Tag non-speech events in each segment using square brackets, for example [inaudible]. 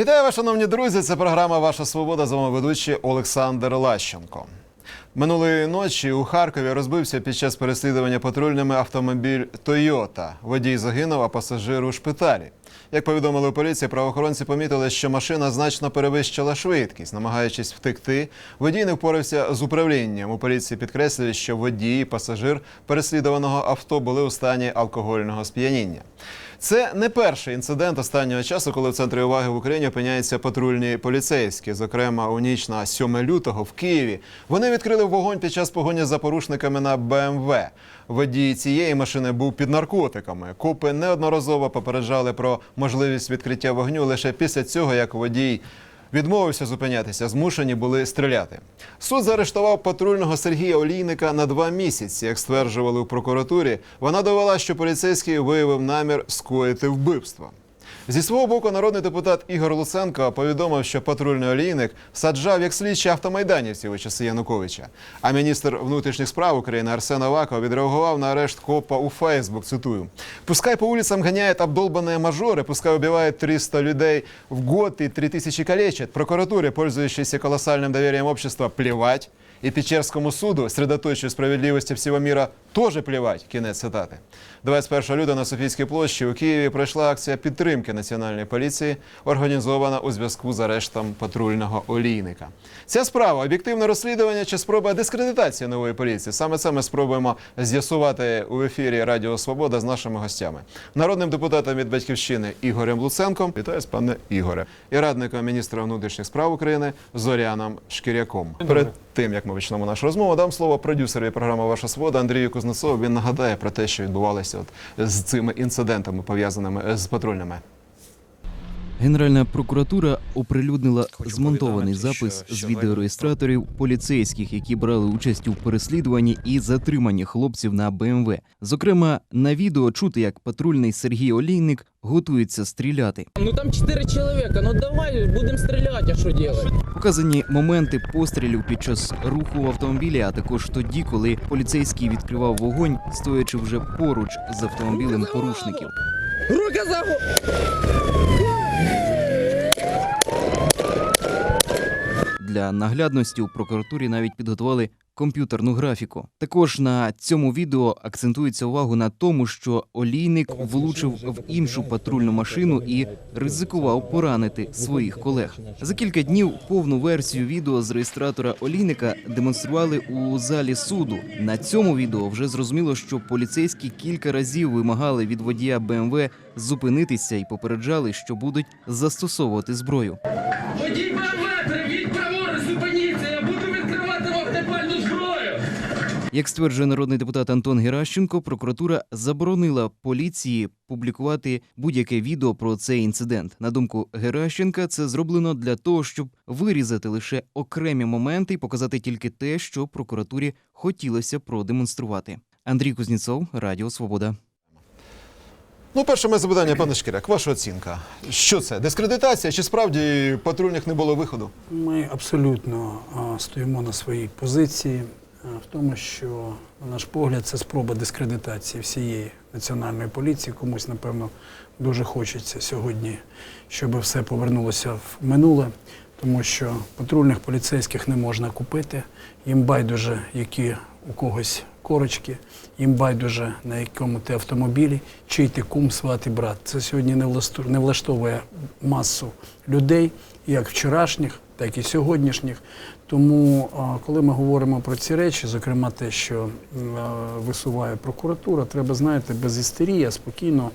Вітаю вас, шановні друзі. Це програма Ваша Свобода. З вами ведучий Олександр Лащенко. Минулої ночі у Харкові розбився під час переслідування патрульними автомобіль Тойота. Водій загинув, а пасажир у шпиталі. Як повідомили у поліції, правоохоронці помітили, що машина значно перевищила швидкість, намагаючись втекти. Водій не впорався з управлінням. У поліції підкреслюють, що водій і пасажир переслідуваного авто були у стані алкогольного сп'яніння. Це не перший інцидент останнього часу, коли в центрі уваги в Україні опиняються патрульні поліцейські. Зокрема, у ніч на 7 лютого в Києві вони відкрили вогонь під час погоні за порушниками на БМВ. Водій цієї машини був під наркотиками. Копи неодноразово попереджали про можливість відкриття вогню лише після цього, як водій відмовився зупинятися, змушені були стріляти. Суд заарештував патрульного Сергія Олійника на два місяці. Як стверджували у прокуратурі, вона довела, що поліцейський виявив намір скоїти вбивство. Зі свого боку, народний депутат Ігор Луценко повідомив, що патрульний олійник саджав як слідчі автомайданівців у часи Януковича. А міністр внутрішніх справ України Арсен Аваков відреагував на арешт копа у Фейсбук. Цитую: пускай по улицам гоняют обдолбанные мажоры, пускай убивают 300 людей в год и 3000 калечат. Прокуратуре, пользующейся колоссальным доверием общества, плевать. І Печерському суду, средоточию справедливості всього міра, теж плівать. Кінець цитати. 21 лютого на Софійській площі у Києві пройшла акція підтримки національної поліції, організована у зв'язку з арештом патрульного олійника. Ця справа об'єктивне розслідування чи спроба дискредитації нової поліції. Саме це ми спробуємо з'ясувати у ефірі Радіо Свобода з нашими гостями, народним депутатом від батьківщини Ігорем Луценком. Вітаю, пане Ігоре, і радником міністра внутрішніх справ України Зоряном Шкіряком. Перед тим як ми почнемо нашу розмову, дам слово продюсеру програми Ваша свобода Андрію Кузнецову. Він нагадає про те, що відбувалося от з цими інцидентами, пов'язаними з патрульними. Генеральна прокуратура оприлюднила змонтований запис з відеореєстраторів поліцейських, які брали участь у переслідуванні і затриманні хлопців на БМВ. Зокрема, на відео чути, як патрульний Сергій Олійник готується стріляти. Ну там четыре человека, ну давай будем стрелять, а что делать? Показані моменти пострілів під час руху в автомобілі, а також тоді, коли поліцейський відкривав вогонь, стоячи вже поруч з автомобілем порушників. Руки за Для наглядності у прокуратурі навіть підготували комп'ютерну графіку. Також на цьому відео акцентується увагу на тому, що олійник влучив в іншу патрульну машину і ризикував поранити своїх колег. За кілька днів повну версію відео з реєстратора олійника демонстрували у залі суду. На цьому відео вже зрозуміло, що поліцейські кілька разів вимагали від водія БМВ зупинитися і попереджали, що будуть застосовувати зброю. Як стверджує народний депутат Антон Геращенко, прокуратура заборонила поліції публікувати будь-яке відео про цей інцидент. На думку Геращенка, це зроблено для того, щоб вирізати лише окремі моменти і показати тільки те, що прокуратурі хотілося продемонструвати. Андрій Кузнєцов, Радіо Свобода. Ну, перше моє запитання, пане Шкіряк, ваша оцінка. Що це? Дискредитація? Чи справді патрульних не було виходу? Ми абсолютно а, стоїмо на своїй позиції в тому, що, на наш погляд, це спроба дискредитації всієї національної поліції. Комусь, напевно, дуже хочеться сьогодні, щоб все повернулося в минуле, тому що патрульних поліцейських не можна купити. Їм байдуже, які у когось корочки, їм байдуже на якому ти автомобілі, чий ти кум, сват і брат. Це сьогодні не не влаштовує масу людей, як вчорашніх, так і сьогоднішніх. Тому, коли ми говоримо про ці речі, зокрема те, що висуває прокуратура, треба, знаєте, без істерії, спокійно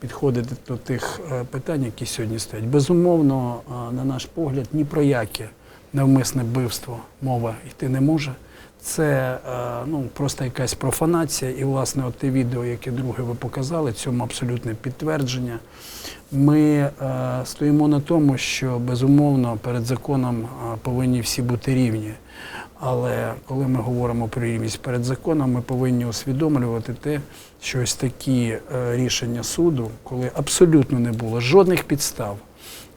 підходити до тих е, питань, які сьогодні стоять. Безумовно, на наш погляд, ні про яке навмисне вбивство мова йти не може. Це е, ну, просто якась профанація. І, власне, от те відео, яке друге ви показали, цьому абсолютне підтвердження. Ми е, стоїмо на тому, що безумовно перед законом е, повинні всі бути рівні. Але коли ми говоримо про рівність перед законом, ми повинні усвідомлювати те, що ось такі е, рішення суду, коли абсолютно не було жодних підстав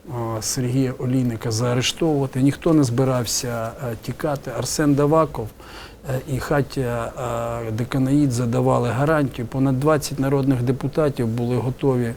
е, Сергія Олійника заарештовувати, ніхто не збирався е, тікати. Арсен Даваков е, і Хатя е, Деканаїд задавали гарантію. Понад 20 народних депутатів були готові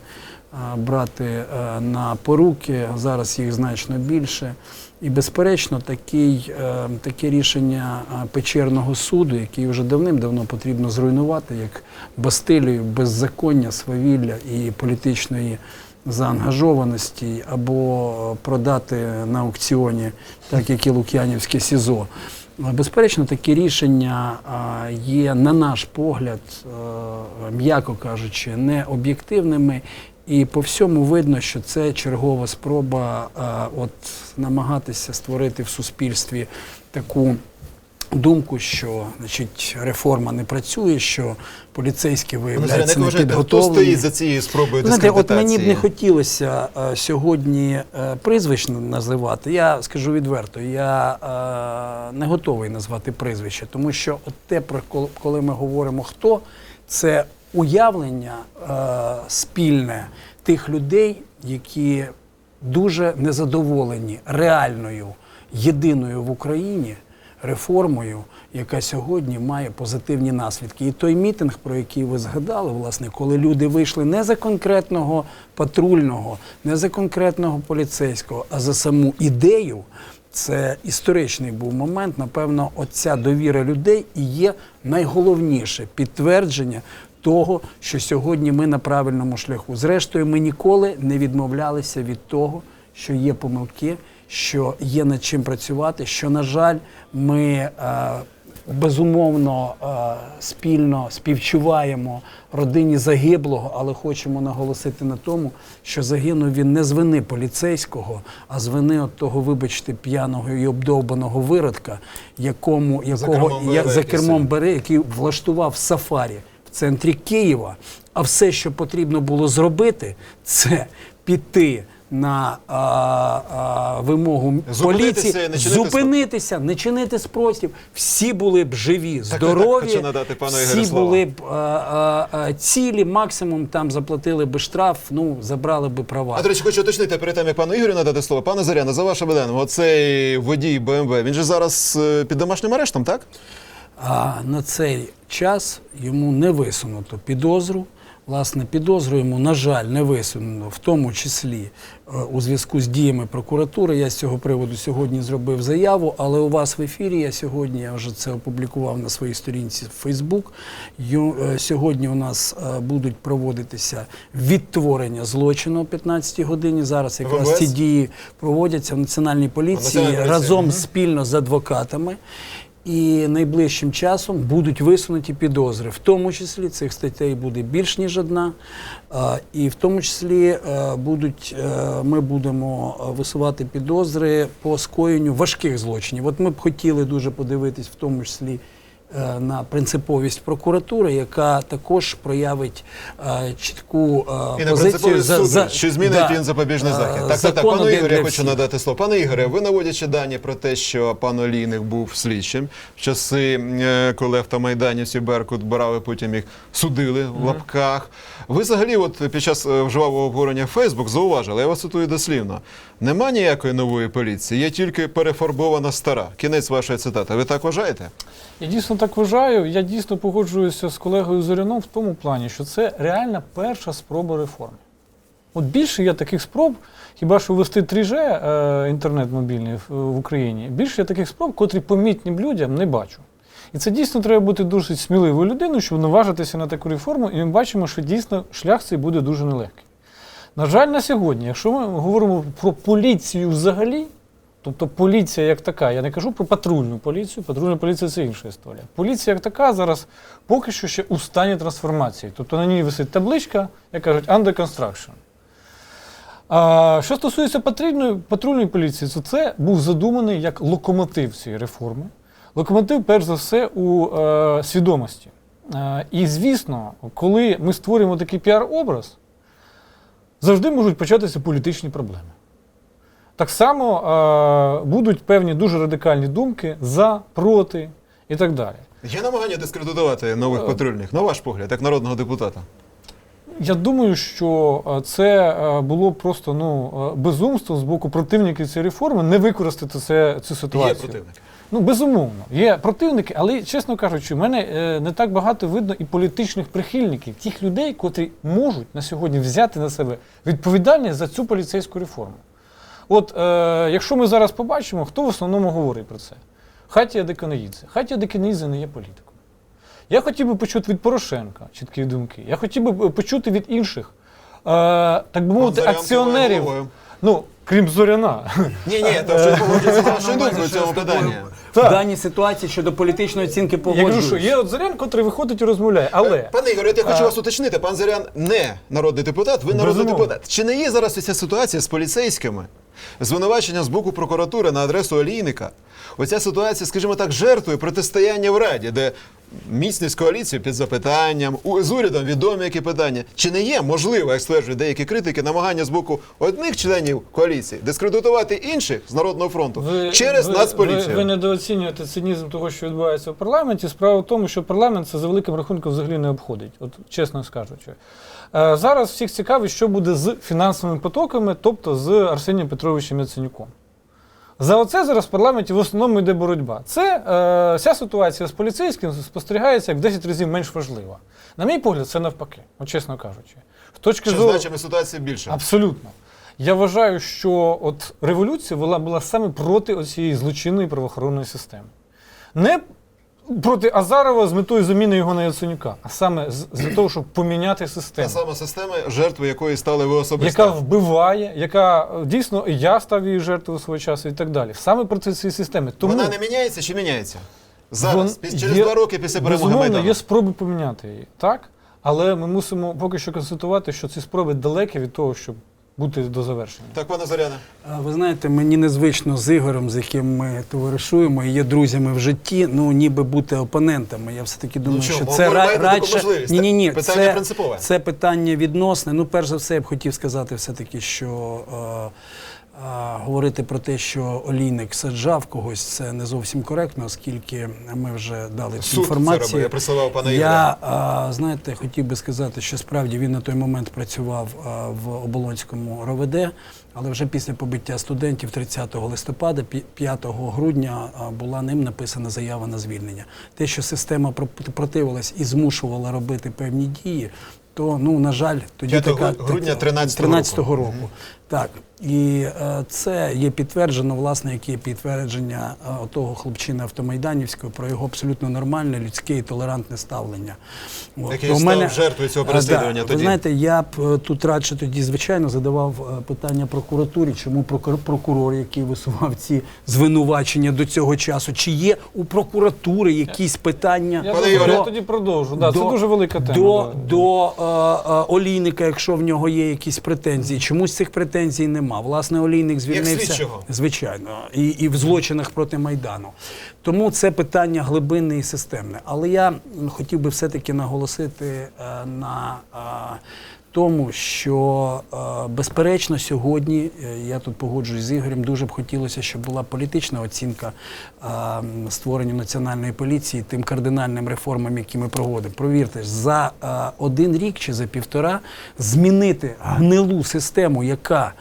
брати е, на поруки. Зараз їх значно більше. І, безперечно, такий, е, таке рішення е, печерного суду, який вже давним-давно потрібно зруйнувати, як Бастилію беззаконня, свавілля і політичної заангажованості, або продати на аукціоні, так як і Лук'янівське СІЗО. Безперечно, такі рішення є, на наш погляд, е, м'яко кажучи, не об'єктивними. І по всьому видно, що це чергова спроба а, от, намагатися створити в суспільстві таку думку, що значить, реформа не працює, що поліцейські виявляються ви вважаєте, хто стоїть за цією спробою Знаєте, от мені б не хотілося е, сьогодні е, прізвищ називати. Я скажу відверто, я е, не готовий назвати прізвище, тому що от те, про кол- коли ми говоримо хто, це уявлення е, спільне тих людей, які дуже незадоволені реальною, єдиною в Україні реформою, яка сьогодні має позитивні наслідки. І той мітинг, про який ви згадали, власне, коли люди вийшли не за конкретного патрульного, не за конкретного поліцейського, а за саму ідею. Це історичний був момент. Напевно, оця довіра людей і є найголовніше підтвердження того, що сьогодні ми на правильному шляху. Зрештою, ми ніколи не відмовлялися від того, що є помилки, що є над чим працювати. Що, на жаль, ми е, безумовно е, спільно співчуваємо родині загиблого, але хочемо наголосити на тому, що загинув він не з вини поліцейського, а з вини от того, вибачте, п'яного і обдовбаного виродка, якому якого кермом я, за кермом бере, який влаштував сафарі центрі Києва. А все, що потрібно було зробити, це піти на а, а, вимогу Зупинитися поліції, не чинити зупинитися, не чинити спротив. Всі були б живі, Так, так, здорові, хочу надати пану всі були б а, а, а, цілі, максимум там заплатили би штраф, ну забрали би права. А, до речі, хочу уточнити перед тим, як пану Ігорю надати слово. Пане Зоряне, за вашим даним, оцей водій БМВ, він же зараз е, під домашнім арештом, так? А на цей час йому не висунуто підозру. Власне, підозру йому, на жаль, не висунено, в тому числі е, у зв'язку з діями прокуратури. Я з цього приводу сьогодні зробив заяву, але у вас в ефірі я сьогодні я вже це опублікував на своїй сторінці в Фейсбук. Ю- е, Сьогодні у нас е, будуть проводитися відтворення злочину о 15 годині. Зараз якраз ВВС? ці дії проводяться в національній поліції разом спільно з адвокатами. І найближчим часом будуть висунуті підозри. В тому числі цих статей буде більш ніж одна. І в тому числі е, будуть, е, ми будемо е, висувати підозри по скоєнню важких злочинів. От ми б хотіли дуже подивитись, в тому числі на принциповість прокуратури, яка також проявить е, чітку е, І позицію за, суду, за що змінить да, він запобіжний е, захід. Так, так, так. Пану Ігорю, я хочу надати слово. Пане Ігоре, ви наводячи дані про те, що пан Олійник був слідчим в часи, е, коли автомайданівці Беркут брали, потім їх судили в лапках. Ви взагалі, от під час е, вживавого обговорення Фейсбук зауважили, я вас цитую дослівно. Нема ніякої нової поліції, є тільки перефарбована стара. Кінець вашої цитати. Ви так вважаєте? Я дійсно так вважаю. Я дійсно погоджуюся з колегою Зоряном в тому плані, що це реальна перша спроба реформи. От більше я таких спроб, хіба що ввести 3G е, інтернет мобільний в, в Україні, більше я таких спроб, котрі помітні людям, не бачу. І це дійсно треба бути досить сміливою людиною, щоб наважитися на таку реформу, і ми бачимо, що дійсно шлях цей буде дуже нелегкий. На жаль, на сьогодні, якщо ми говоримо про поліцію взагалі, тобто поліція як така, я не кажу про патрульну поліцію, патрульна поліція це інша історія. Поліція як така зараз поки що ще у стані трансформації. Тобто на ній висить табличка, як кажуть, under construction. А, що стосується патрульної, патрульної поліції, то це був задуманий як локомотив цієї реформи. Локомотив, перш за все, у е, свідомості. Е, і звісно, коли ми створюємо такий піар-образ, завжди можуть початися політичні проблеми. Так само е, будуть певні дуже радикальні думки за, проти і так далі. Є намагання дискредитувати нових Е. патрульних, на ваш погляд, як народного депутата. Я думаю, що е, це е, було просто ну, безумство з боку противників цієї реформи не використати це, цю Є противник. Ну, безумовно, є противники, але, чесно кажучи, в мене е, не так багато видно і політичних прихильників, тих людей, котрі можуть на сьогодні взяти на себе відповідальність за цю поліцейську реформу. От е, якщо ми зараз побачимо, хто в основному говорить про це? Хатія Деканаїдзе. Хатія Деканаїдзе не є політиком. Я хотів би почути від Порошенка чіткі думки. Я хотів би почути від інших, е, так би мовити, акціонерів. Ну, крім Зоряна. Ні, ні, то вже погоджується з вашою думкою в цьому питанні. В даній ситуації щодо політичної оцінки Я кажу, погоджуюсь. що є от Зорян, котрий виходить і розмовляє. Але Пане Ігоре, я хочу А. вас уточнити. Пан Зарян не народний депутат, ви народний Безумовно. депутат. Чи не є зараз ця ситуація з поліцейськими? Звинувачення з боку прокуратури на адресу Олійника. Оця ситуація, скажімо так, жертвою протистояння в Раді, де міцність коаліції під запитанням, з урядом відомі які питання. Чи не є можливо, як стверджують деякі критики, намагання з боку одних членів коаліції дискредитувати інших з Народного фронту через ви, Нацполіцію? Ви, ви недооцінюєте цинізм того, що відбувається в парламенті. Справа в тому, що парламент це за великим рахунком взагалі не обходить, от чесно скажучи. Е, зараз всіх цікавить, що буде з фінансовими потоками, тобто з Арсенієм Петровичем Яценюком. За оце зараз в парламенті в основному йде боротьба. Це е, ця ситуація з поліцейським спостерігається як в 10 разів менш важлива. На мій погляд, це навпаки, от чесно кажучи. З точки Чи зору значимо ситуація більше? Абсолютно. Я вважаю, що от революція була, була саме проти цієї злочинної правоохоронної системи. Не проти Азарова з метою заміни його на Яценюка, а саме з, з того, щоб поміняти Та систему, сама система, жертвою якої стали ви особисто. яка вбиває, яка дійсно і я став її жертвою свого часу і так далі. Саме проти цієї системи. Тому Вона не міняється чи міняється? Зараз, вон- піс- через є- два роки після перемоги безумовно, Майдану. є спроби поміняти її, так? Але ми мусимо поки що констатувати, що ці спроби далекі від того, щоб бути до завершення. Так, пане Зоряне. Ви знаєте, мені незвично з Ігорем, з яким ми товаришуємо і є друзями в житті, ну ніби бути опонентами. Я все-таки думаю, що, що це ра- радше. Ні, ні, ні, Питання це, принципове. це питання відносне. Ну, перш за все, я б хотів сказати все-таки, що е, е, говорити про те, що олійник саджав когось, це не зовсім коректно, оскільки ми вже дали цю Суд це інформацію. робив, я присилав пана Я а, знаєте, хотів би сказати, що справді він на той момент працював а, в Оболонському РОВД, але вже після побиття студентів 30 листопада, 5 грудня а, була ним написана заява на звільнення. Те, що система про- противилась і змушувала робити певні дії. То ну на жаль, тоді 5 така грудня 13-го 13-го року. Так і е, це є підтверджено, власне, як є підтвердження е, того хлопчина автомайданівського про його абсолютно нормальне людське і толерантне ставлення. Який в став жертвою цього Е, переслідування да, тоді. Ви знаєте, я б тут радше тоді, звичайно, задавав питання прокуратурі, чому прокур- прокурор, який висував ці звинувачення до цього часу, чи є у прокуратури якісь питання Я, Ігоре, я тоді продовжу. Да, це дуже велика тема. до, да. до е, е, олійника, якщо в нього є якісь претензії. Чомусь цих претензій нема. Власне, олійник звільнився. Звичайно, і, і в злочинах проти Майдану. Тому це питання глибинне і системне. Але я хотів би все-таки наголосити е, на е, тому, що е, безперечно сьогодні, е, я тут погоджуюсь з Ігорем, дуже б хотілося, щоб була політична оцінка е, м, створенню національної поліції тим кардинальним реформам, які ми проводимо. Провірте, за один рік чи за півтора змінити гнилу систему, яка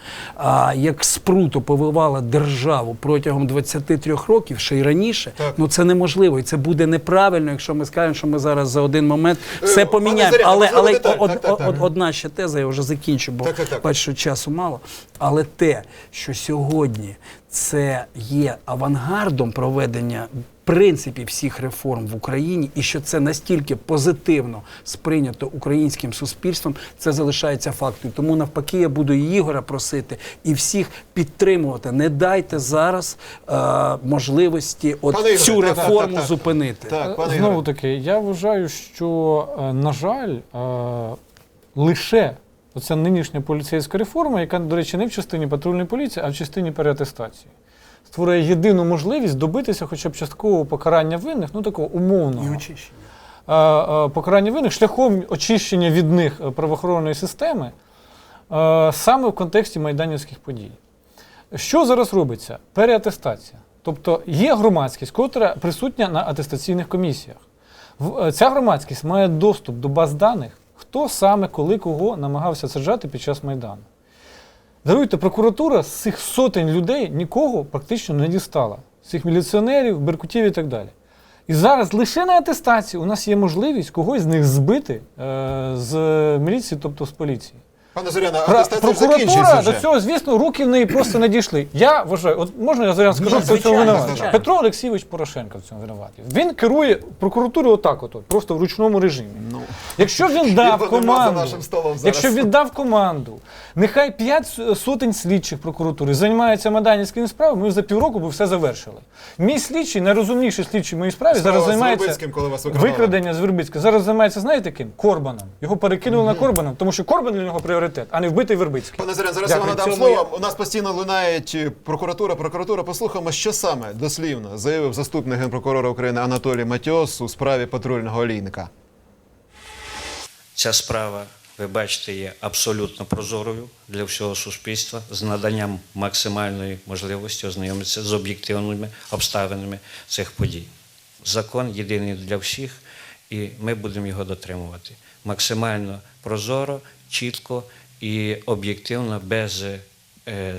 як спруто повивала державу протягом 23 років, ще й раніше, Так. ну це неможливо. І це буде неправильно, якщо ми скажемо, що ми зараз за один момент все поміняємо. Але, можливо, але деталь. од- Так, так, так. од- одна ще теза, я вже закінчу, бо Так, так, так. бачу, що часу мало. Але те, що сьогодні це є авангардом проведення принципів всіх реформ в Україні, і що це настільки позитивно сприйнято українським суспільством, це залишається фактом. Тому навпаки, я буду і Ігора просити і всіх підтримувати. Не дайте зараз е, можливості от Пане Ігоре, цю так, так, реформу так, так. зупинити. Так, пане Знову таки, я вважаю, що, е, на жаль, е, лише оця нинішня поліцейська реформа, яка, до речі, не в частині патрульної поліції, а в частині переатестації, створює єдину можливість добитися хоча б часткового покарання винних, ну такого умовного. І очищення. покарання винних шляхом очищення від них е, правоохоронної системи е, саме в контексті майданівських подій. Що зараз робиться? Переатестація. Тобто є громадськість, котра присутня на атестаційних комісіях. Е, Ця громадськість має доступ до баз даних, хто саме, коли, кого намагався саджати під час Майдану. Даруйте, прокуратура з цих сотень людей нікого практично не дістала. цих міліціонерів, беркутів і так далі. І зараз лише на атестації у нас є можливість когось з них збити е, з міліції, тобто з поліції. Пане Зоряна, Про- атестація Прокуратура вже. до цього, звісно, руки в неї просто не дійшли. Я вважаю, от можна я зараз скажу, хто в винуватий? Петро Олексійович Порошенко в цьому винуватий. Він керує прокуратурою отак, от, просто в ручному режимі. Ну, Якщо він [laughs] дав команду, якщо він дав команду, нехай п'ять сотень слідчих прокуратури займаються майданівськими справами, ми за півроку би все завершили. Мій слідчий, найрозумніший слідчий в моїй справі, Справа зараз займається коли вас викрадення з Вербицька. Зараз займається, знаєте ким? Корбаном. Його перекинули на Корбана, тому що Корбан для нього пріоритет, а не вбитий Вербицький. Пане Зорян, зараз Дякую. я вам надам слово. У нас постійно лунають е, прокуратура, прокуратура. Послухаємо, що саме дослівно заявив заступник генпрокурора України Анатолій Матіос у справі патрульного олійника. Ця справа, ви бачите, є абсолютно прозорою для всього суспільства з наданням максимальної можливості ознайомитися з об'єктивними обставинами цих подій. Закон єдиний для всіх, і ми будемо його дотримувати. Максимально прозоро, чітко і об'єктивно, без е,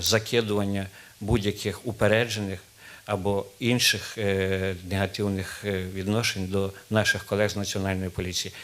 закидування будь-яких упереджених або інших е, негативних е, відношень до наших колег з Національної поліції.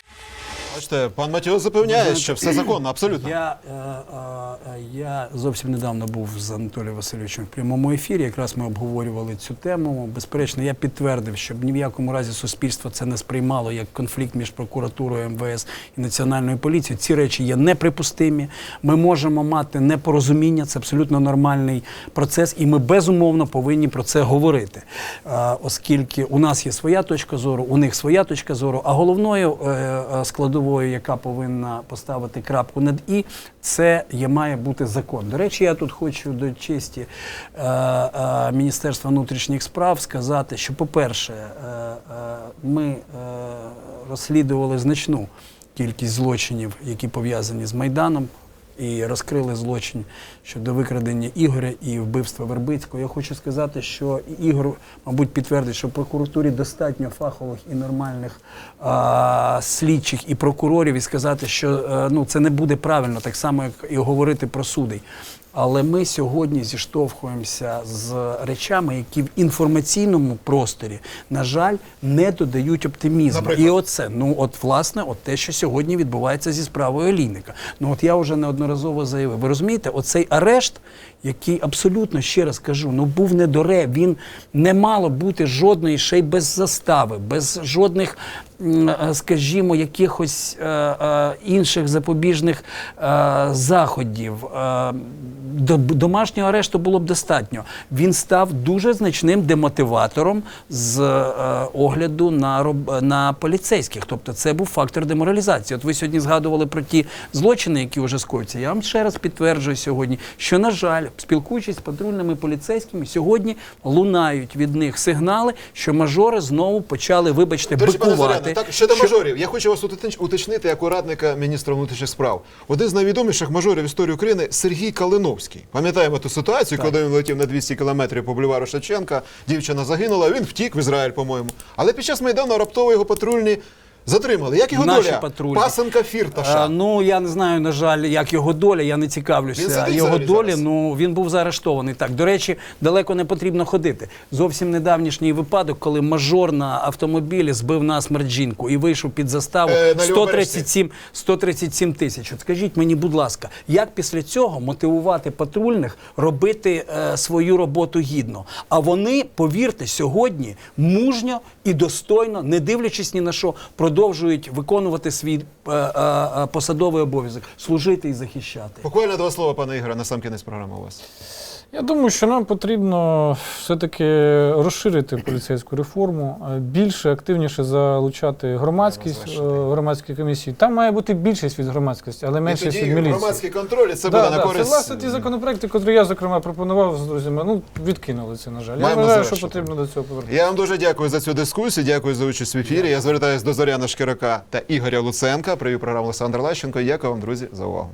Бачите, пан Матіос запевняє, що все законно, абсолютно. Я, е, е, я зовсім недавно був з Анатолієм Васильовичем в прямому ефірі. Якраз ми обговорювали цю тему. Безперечно, я підтвердив, щоб ні в якому разі суспільство це не сприймало як конфлікт між прокуратурою МВС і національною поліцією. Ці речі є неприпустимі. Ми можемо мати непорозуміння, це абсолютно нормальний процес, і ми безумовно повинні про це говорити, Е, оскільки у нас є своя точка зору, у них своя точка зору. А головною е, е, складовою, яка повинна поставити крапку над і, це є має бути закон. До речі, я тут хочу до честі е, е, Міністерства внутрішніх справ сказати, що, по-перше, е, е, ми е, розслідували значну кількість злочинів, які пов'язані з Майданом. І розкрили злочин щодо викрадення Ігоря і вбивства Вербицького. Я хочу сказати, що Ігор, мабуть, підтвердить, що в прокуратурі достатньо фахових і нормальних а, слідчих і прокурорів, і сказати, що а, ну, це не буде правильно, так само, як і говорити про судей. Але ми сьогодні зіштовхуємося з речами, які в інформаційному просторі, на жаль, не додають оптимізму. Наприклад? І оце, ну от власне, от те, що сьогодні відбувається зі справою Олійника. Ну от я вже неодноразово заявив. Ви розумієте, оцей арешт, який абсолютно ще раз кажу, ну був недоре, він не мало бути жодної ще й без застави, без жодних, е, скажімо, якихось е, е, інших запобіжних заходів. До- домашнього арешту було б достатньо. Він став дуже значним демотиватором з огляду на, роб- на поліцейських. Тобто це був фактор деморалізації. От ви сьогодні згадували про ті злочини, які вже скоюються. Я вам ще раз підтверджую сьогодні, що, на жаль, спілкуючись з патрульними поліцейськими, сьогодні лунають від них сигнали, що мажори знову почали, вибачте, До речі, пане бикувати. Зоряне, так щодо що- мажорів, я хочу вас уточ- уточнити як у радника міністра внутрішніх справ. Один з найвідоміших мажорів історії України Сергій Калиновський. Пам'ятаємо ту ситуацію, коли він летів на 200 кілометрів по бульвару Шевченка, дівчина загинула, він втік в Ізраїль, по-моєму. Але під час майдану раптово його патрульні затримали. Як його Наші доля? патрульні. Пасенка Фірташа. Е, ну я не знаю, на жаль, як його доля. Я не Він цікавлюся сидить його взагалі долі. зараз? Ну він був заарештований. Так до речі, далеко не потрібно ходити. Зовсім недавнішній випадок, коли мажор на автомобілі збив насмерть жінку і вийшов під заставу Е, на Львовбережці. 137, 137 тисяч. От скажіть мені, будь ласка, як після цього мотивувати патрульних робити е, свою роботу гідно? А вони, повірте, сьогодні мужньо і достойно, не дивлячись ні на що, продовжують виконувати свій е, е, е, посадовий обов'язок служити і захищати. Буквально два слова, пане Ігоре, на сам кінець програми у вас. Я думаю, що нам потрібно все-таки розширити поліцейську реформу, е, більше активніше залучати громадськість, е, громадські комісії. Там має бути більшість від громадськості, але меншість від міліції. громадський контроль, і це Да, буде да, на Це користь. власне ті законопроекти, які я зокрема пропонував з друзями. Ну відкинули це, на жаль. Я Маємо вважаю, що потрібно до цього повернутися. Я вам дуже дякую за цю дискусію. Дякую за участь в ефірі. Я звертаюся до Зоряна Шкирака та Ігоря Луценка. Привів програму Олександр Лащенко. Дякую вам, друзі, за увагу.